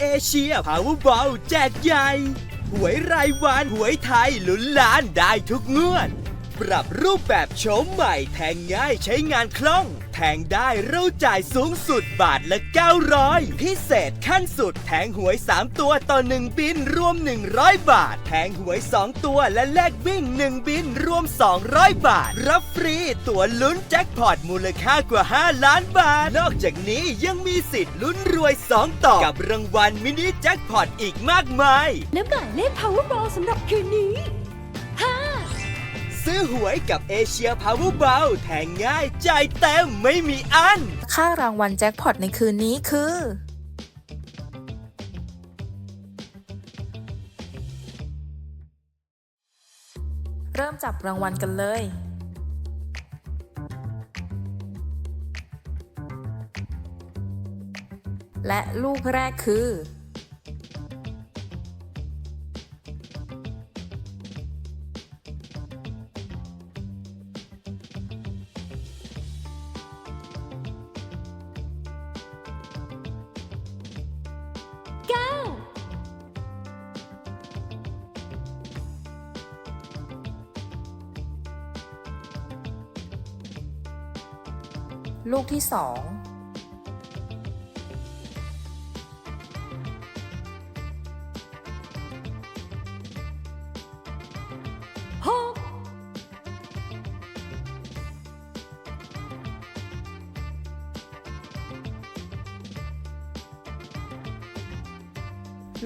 เอเชียพาวเวอร์บอลแจกใหญ่ หวยรายวันหวยไทยลุ้นล้านได้ทุกงวด ปรับรูปแบบโฉมใหม่แทงง่ายใช้งานคล่อง แทงได้เราจ่ายสูงสุดบาทละ 900 พิเศษขั้นสุดแทงหวย 3 ตัวต่อ 1 บินรวม 100 บาท แทงหวย 2 ตัวและแลกวิ่ง 1 บินรวม 200 บาท รับฟรีตั๋วลุ้นแจ็คพอตมูลค่ากว่า 5 ล้านบาท นอกจากนี้ยังมีสิทธิ์ลุ้นรวย 2 ต่อกับรางวัลมินิแจ็คพอตอีกมากมายและหมายเลข Powerball สำหรับคืนนี้ ซื้อหวยกับเอเชียพาวเวอร์บอลแทงง่ายจ่ายเต็มไม่มีอัน ค่ารางวัลแจ็คพอตในคืนนี้คือ เริ่มจับรางวัลกันเลยและลูกแรกคือ ลูกที่สองหก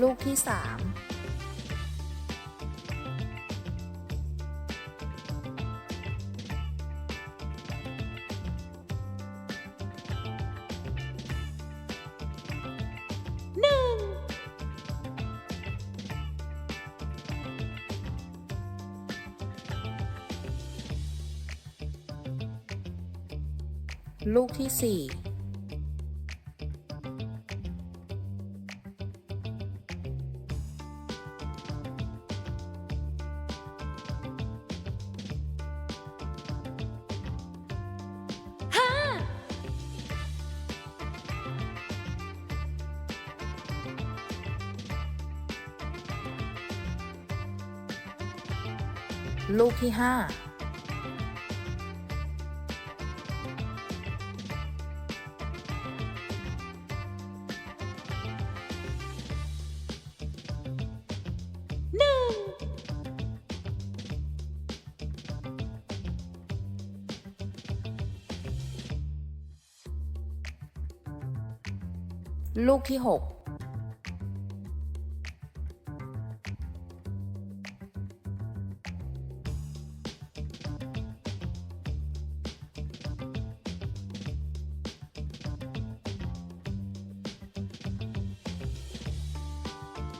ลูกที่สาม ลูกที่สี่ห้าลูกที่ห้า ลูกที่หก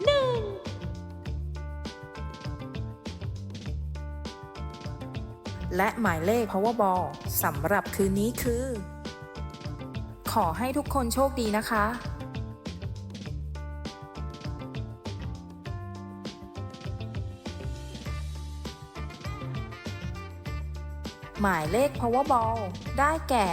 หนึ่งและหมายเลข Powerball สำหรับคืนนี้คือ ขอให้ทุกคนโชคดีนะคะ หมายเลข Powerball ได้แก่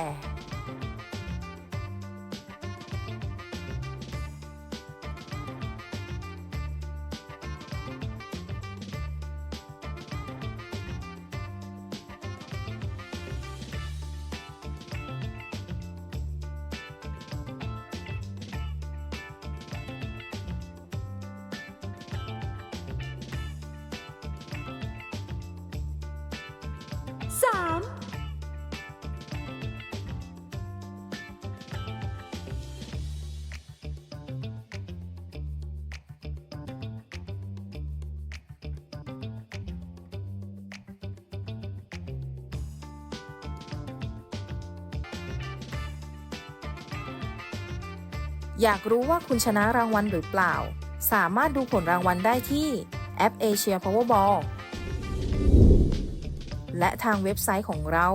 สามอยากรู้ว่าคุณชนะรางวัลหรือเปล่า สามารถดูผลรางวัลได้ที่แอป Asia Powerball และทางเว็บไซต์ของเรา